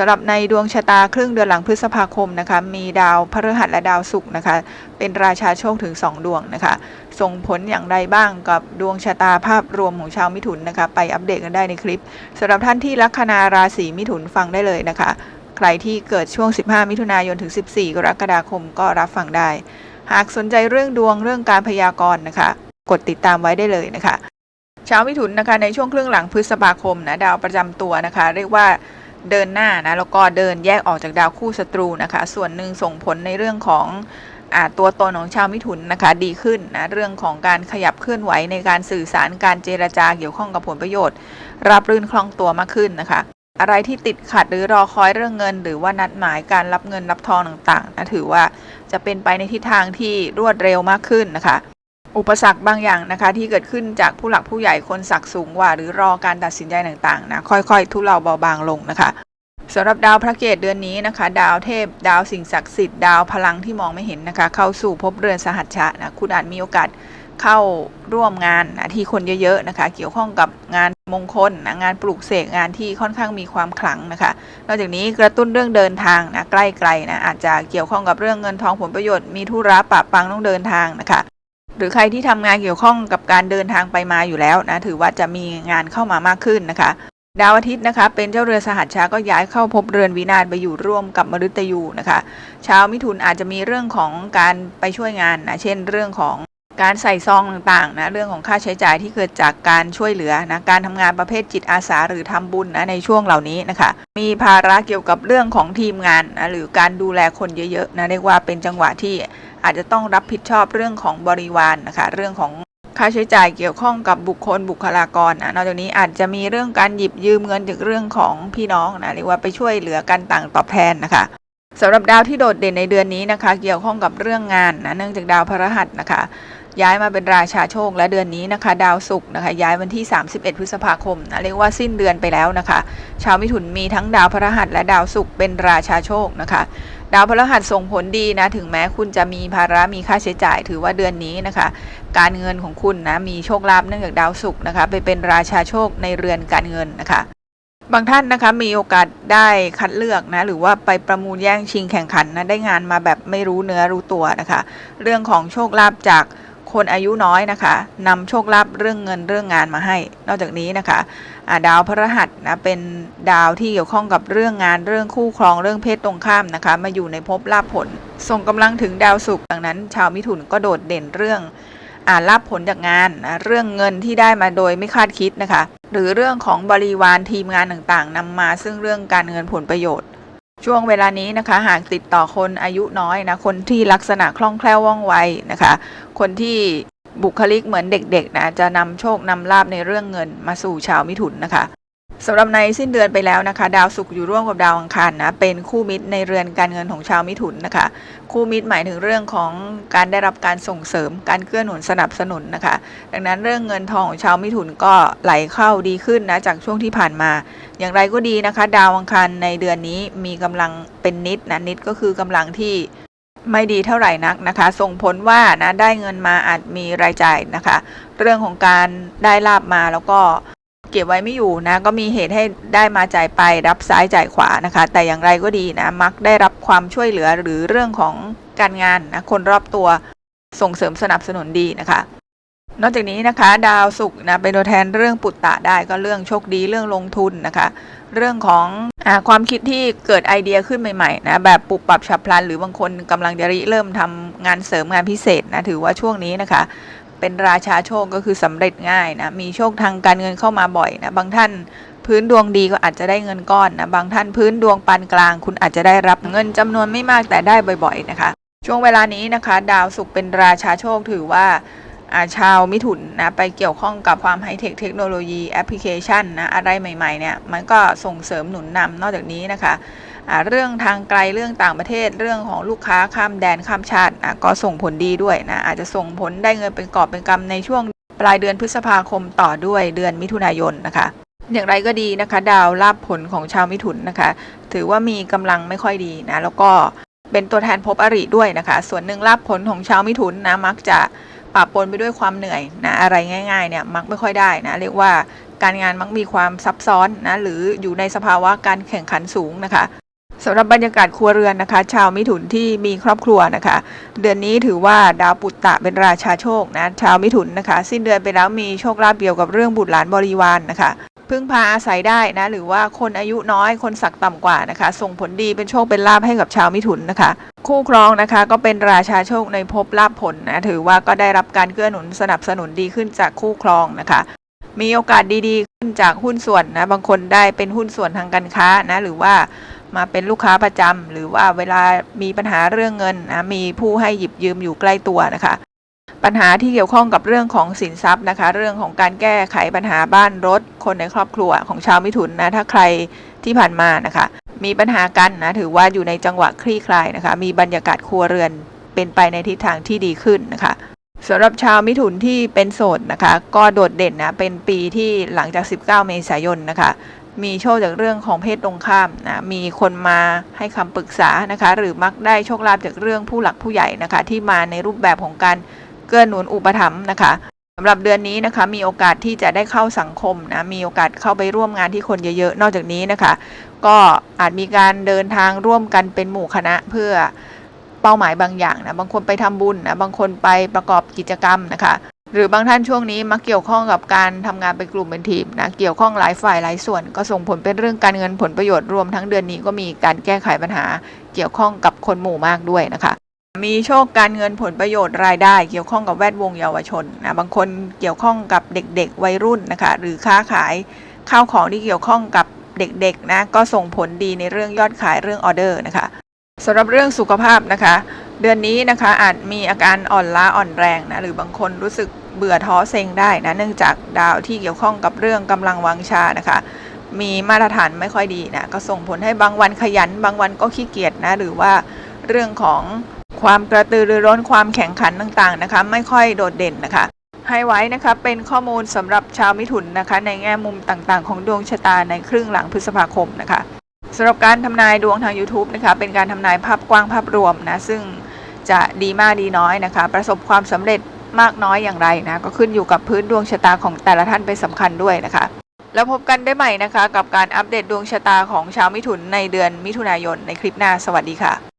สำหรับในดวงชะตาครึ่งเดือนหลังพฤษภาคมนะคะ มีดาวพฤหัสและดาวศุกร์นะคะ เป็นราชาโชคถึง 2 ดวงนะคะ ส่งผลอย่างไรบ้างกับดวงชะตาภาพรวมของชาวมิถุนนะคะ ไปอัปเดตกันได้ในคลิปสำหรับท่านที่ลัคนาราศีมิถุนฟังได้เลยนะคะ ใครที่เกิดช่วง 15 มิถุนายนถึง 14 กรกฎาคมก็รับฟังได้ หากสนใจเรื่องดวงเรื่องการพยากรณ์นะคะ กดติดตามไว้ได้เลยนะคะชาวมิถุนนะคะในช่วงครึ่งหลังพฤษภาคมนะดาวประจำตัวนะคะ เรียกว่า เดินหน้านะแล้วก็เดินแยกออกจากดาวคู่ศัตรูนะคะ ส่วนหนึ่งส่งผลในเรื่องของอตัวตนของชาวมิถุนนะคะดีขึ้นนะเรื่องของการขยับเคลื่อนไหวในการสื่อสารการเจรจาเกี่ยวข้องกับผลประโยชน์ รับรื่นคล่องตัวมากขึ้นนะคะ อะไรที่ติดขัดหรือรอคอยเรื่องเงิน หรือว่านัดหมายการรับเงินรับทองต่างๆนะถือว่าจะเป็นไปในทิศทางที่รวดเร็วมากขึ้นนะคะ อุปสรรคบางอย่างนะคะที่เกิดขึ้นจากผู้หลักผู้ใหญ่คนศักดิ์สูงกว่า หรือรอการตัดสินใจต่างๆนะค่อยๆ ทุเลาเบาบางลงนะคะสำหรับดาวพระเกตเดือนนี้นะคะ ดาวเทพ ดาวสิ่งศักดิ์สิทธิ์ดาวพลังที่มองไม่เห็นนะคะ เข้าสู่ภพเรือนสหัชชะนะคุณอาจมีโอกาสเข้าร่วมงานนะที่คนเยอะๆนะคะ เกี่ยวข้องกับงานมงคลนะงานปลูกเสกงานที่ค่อนข้างมีความขลังนะคะ นอกจากนี้กระตุ้นเรื่องเดินทางนะใกล้ไกลนะอาจจะเกี่ยวข้องกับเรื่องเงินทองผลประโยชน์มีธุระปะปังต้องเดินทางนะคะ หรือใครที่ทำงานเกี่ยวข้องกับการเดินทางไปมาอยู่แล้วนะถือว่าจะมีงานเข้ามามากขึ้นนะคะ ดาวอาทิตย์นะคะ เป็นเจ้าเรือสหัสชาก็ย้ายเข้าพบเรือนวินาศไปอยู่ร่วมกับมฤตยูนะคะชาวมิถุนอาจจะมีเรื่องของการไปช่วยงานนะเช่น เรื่องของ การใส่ซองต่างๆนะเรื่องของค่าใช้จ่ายที่เกิดจากการช่วยเหลือนะการทำงานประเภทจิตอาสาหรือทำบุญนะในช่วงเหล่านี้นะคะมีภาระเกี่ยวกับเรื่องของทีมงานนะหรือการดูแลคนเยอะๆนะเรียกว่าเป็นจังหวะที่อาจจะต้องรับผิดชอบเรื่องของบริวารนนะคะเรื่องของค่าใช้จ่ายเกี่ยวข้องกับบุคคลบุคลากรนะนอกจากนี้อาจจะมีเรื่องการหยิบยืมเงินจากเรื่องของพี่น้องนะเรียกว่าไปช่วยเหลือกันต่างตอบแทนนะคะสำหรับดาวที่โดดเด่นในเดือนนี้นะคะ เกี่ยวข้องกับเรื่องงานนะเนื่องจากดาวพฤหัสนะคะ ย้ายมาเป็นราชาโชคและเดือนนี้นะคะ ดาวศุกร์นะคะย้ายวันที่ 31 พฤษภาคมนะเรียกว่าสิ้นเดือนไปแล้วนะคะ ชาวมิถุนมีทั้งดาวพฤหัสและดาวศุกร์เป็นราชาโชคนะคะ ดาวพฤหัสส่งผลดีนะถึงแม้คุณจะมีภาระมีค่าใช้จ่าย ถือว่าเดือนนี้นะคะ การเงินของคุณนะมีโชคลาภเนื่องจากดาวศุกร์นะคะไปเป็นราชาโชคในเรือนการเงินนะคะบางท่านนะคะมีโอกาสได้คัดเลือกนะหรือว่าไปประมูลแย่งชิงแข่งขันนะได้งานมาแบบไม่รู้เนื้อรู้ตัวนะคะ เรื่องของโชคลาภจาก คนอายุน้อยนะคะนำโชคลาภเรื่องเงินเรื่องงานมาให้ นอกจากนี้นะคะอ่าดาวพฤหัสนะเป็นดาวที่เกี่ยวข้องกับเรื่องงานเรื่องคู่ครองเรื่องเพศตรงข้ามนะคะ มาอยู่ในภพลาภผล ส่งกำลังถึงดาวศุกร์ดังนั้น ชาวมิถุนก็โดดเด่นเรื่องอาลาบผลจากงานนะเรื่องเงินที่ได้มาโดยไม่คาดคิดนะคะ หรือเรื่องของบริวารทีมงานต่างๆนำมาซึ่งเรื่องการเงินผลประโยชน์ ช่วงเวลานี้นะคะ หากติดต่อคนอายุน้อยนะคนที่ลักษณะคล่องแคล่วว่องไวนะคะ คนที่บุคลิกเหมือนเด็กๆนะจะนำโชคนำลาบในเรื่องเงินมาสู่ชาวมิถุนนะคะสำหรับในสิ้นเดือนไปแล้วนะคะ ดาวศุกร์อยู่ร่วมกับดาวอังคารนะเป็นคู่มิตรในเรือนการเงินของชาวมิถุนนะคะ คู่มิตรหมายถึงเรื่องของการได้รับการส่งเสริม การเกื้อหนุนสนับสนุนนะคะ ดังนั้นเรื่องเงินทองของชาวมิถุนก็ไหลเข้าดีขึ้นนะจากช่วงที่ผ่านมา อย่างไรก็ดีนะคะ ดาวอังคารในเดือนนี้มีกำลังเป็นนิดนะนิดก็คือกำลังที่ ไม่ดีเท่าไหร่นักนะคะ ส่งผลว่านะได้เงินมาอาจมีรายจ่ายนะคะ เรื่องของการได้ลาบมาแล้วก็เก็บไว้ไม่อยู่นะ ก็มีเหตุให้ได้มาจ่ายไปรับซ้ายจ่ายขวานะคะ แต่อย่างไรก็ดีนะมักได้รับความช่วยเหลือหรือเรื่องของการงานนะคนรอบตัวส่งเสริมสนับสนุนดีนะคะ นอกจากนี้นะคะ ดาวศุกร์นะเป็นตัวแทนเรื่องปุตตะได้ก็เรื่องโชคดีเรื่องลงทุนนะคะ เรื่องของอความคิดที่เกิดไอเดียขึ้นใหม่ๆนะแบบปรับปรับฉับพลัน หรือบางคนกำลังจะริเริ่มทำงานเสริมงานพิเศษนะถือว่าช่วงนี้นะคะ เป็นราชาโชคก็คือสำเร็จง่ายนะมีโชคทางการเงินเข้ามาบ่อยนะบางท่านพื้นดวงดีก็อาจจะได้เงินก้อนนะบางท่านพื้นดวงปานกลาง คุณอาจจะได้รับเงินจำนวนไม่มากแต่ได้บ่อย ๆนะคะ ช่วงเวลานี้นะคะ ดาวศุกร์เป็นราชาโชคถือว่า ชาวมิถุนนะไปเกี่ยวข้องกับความไฮเทคเทคโนโลยีแอปพลิเคชันนะอะไรใหม่ๆเนี่ยมันก็ส่งเสริมหนุนนำนอกจากนี้นะคะเรื่องทางไกลเรื่องต่างประเทศเรื่องของลูกค้าข้ามแดนข้ามชาติก็ส่งผลดีด้วยนะอาจจะส่งผลได้เงินเป็นกอบเป็นกำในช่วงปลายเดือนพฤษภาคมต่อด้วยเดือนมิถุนายนนะคะ อย่างไรก็ดีนะคะ ดาวลาบผลของชาวมิถุนนะคะ ถือว่ามีกำลังไม่ค่อยดีนะแล้วก็เป็นตัวแทนภพอริด้วยนะคะ ส่วนหนึ่งลาบผลของชาวมิถุนนะมักจะ ปะปนไปด้วยความเหนื่อยนะอะไรง่ายๆเนี่ยมักไม่ค่อยได้นะเรียกว่าการงานมักมีความซับซ้อนนะหรืออยู่ในสภาวะการแข่งขันสูงนะคะสำหรับบรรยากาศครัวเรือนนะคะ ชาวมิถุนที่มีครอบครัวนะคะ เดือนนี้ถือว่าดาวปุตตะเป็นราชาโชคนะชาวมิถุนนะคะ สิ้นเดือนไปแล้วมีโชคลาภเกี่ยวกับเรื่องบุตรหลานบริวารนนะคะ พึ่งพาอาศัยได้นะ หรือว่าคนอายุน้อยคนศักดิ์ต่ำกว่านะคะ ส่งผลดีเป็นโชคเป็นลาภให้กับชาวมิถุนนะคะ คู่ครองนะคะก็เป็นราชาโชคในภพลาภผลนะถือว่าก็ได้รับการเกื้อหนุนสนับสนุนดีขึ้นจากคู่ครองนะคะ มีโอกาสดีๆ ขึ้นจากหุ้นส่วนนะบางคนได้เป็นหุ้นส่วนทางการค้านะหรือว่ามาเป็นลูกค้าประจำหรือว่าเวลามีปัญหาเรื่องเงินนะมีผู้ให้หยิบยืมอยู่ใกล้ตัวนะคะ ปัญหาที่เกี่ยวข้องกับเรื่องของสินทรัพย์นะคะ เรื่องของการแก้ไขปัญหาบ้านรถ คนในครอบครัวของชาวมิถุนนะถ้าใครที่ผ่านมานะคะ มีปัญหากันนะถือว่าอยู่ในจังหวะคลี่คลายนะคะ มีบรรยากาศครัวเรือนเป็นไปในทิศทางที่ดีขึ้นนะคะสำหรับชาวมิถุนที่เป็นโสดนะคะ ก็โดดเด่นนะเป็นปีที่หลังจาก 19 เมษายนนะคะมีโชคจากเรื่องของเพศตรงข้ามนะ มีคนมาให้คำปรึกษานะคะ หรือมักได้โชคลาภจากเรื่องผู้หลักผู้ใหญ่นะคะ ที่มาในรูปแบบของการ เกื้อหนุนอุปถัมภ์นะคะสำหรับเดือนนี้นะคะมีโอกาสที่จะได้เข้าสังคมนะมีโอกาสเข้าไปร่วมงานที่คนเยอะๆ นอกจากนี้นะคะ ก็อาจมีการเดินทางร่วมกันเป็นหมู่คณะเพื่อเป้าหมายบางอย่างนะบางคนไปทำบุญนะบางคนไปประกอบกิจกรรมนะคะ หรือบางท่านช่วงนี้มักเกี่ยวข้องกับการทำงานเป็นกลุ่มเป็นทีมนะเกี่ยวข้องหลายฝ่ายหลายส่วน ก็ส่งผลเป็นเรื่องการเงินผลประโยชน์รวมทั้งเดือนนี้ก็มีการแก้ไขปัญหาเกี่ยวข้องกับคนหมู่มากด้วยนะคะ มีโชคการเงินผลประโยชน์รายได้ เกี่ยวข้องกับแวดวงเยาวชนนะบางคนเกี่ยวข้องกับเด็กๆ วัยรุ่นนะคะหรือค้าขายข้าวของที่เกี่ยวข้องกับเด็กๆนะก็ส่งผลดีในเรื่องยอดขายเรื่องออเดอร์นะคะสำหรับเรื่องสุขภาพนะคะ เดือนนี้นะคะอาจมีอาการอ่อนล้าอ่อนแรงนะหรือบางคนรู้สึกเบื่อท้อเซ็งได้นะเนื่องจากดาวที่เกี่ยวข้องกับเรื่องกำลังวังชานะคะ มีมาตรฐานไม่ค่อยดีนะก็ส่งผลให้บางวันขยัน บางวันก็ขี้เกียจนะหรือว่าเรื่องของ ความกระตือรือร้นความแข่งขันต่างๆนะคะ ไม่ค่อยโดดเด่นนะคะ ให้ไว้นะคะเป็นข้อมูลสำหรับชาวมิถุนนะคะ ในแง่มุมต่างๆ ของดวงชะตาในครึ่งหลังพฤษภาคมนะคะสำหรับการทำนายดวงทาง YouTube นะคะ เป็นการทำนายภาพกว้างภาพรวมนะซึ่งจะดีมากดีน้อยนะคะ ประสบความสำเร็จมากน้อยอย่างไรนะ ก็ขึ้นอยู่กับพื้นดวงชะตาของแต่ละท่านเป็นสำคัญด้วยนะคะ แล้วพบกันได้ใหม่นะคะ กับการอัปเดตดวงชะตาของชาวมิถุนในเดือนมิถุนายนในคลิปหน้าสวัสดีค่ะ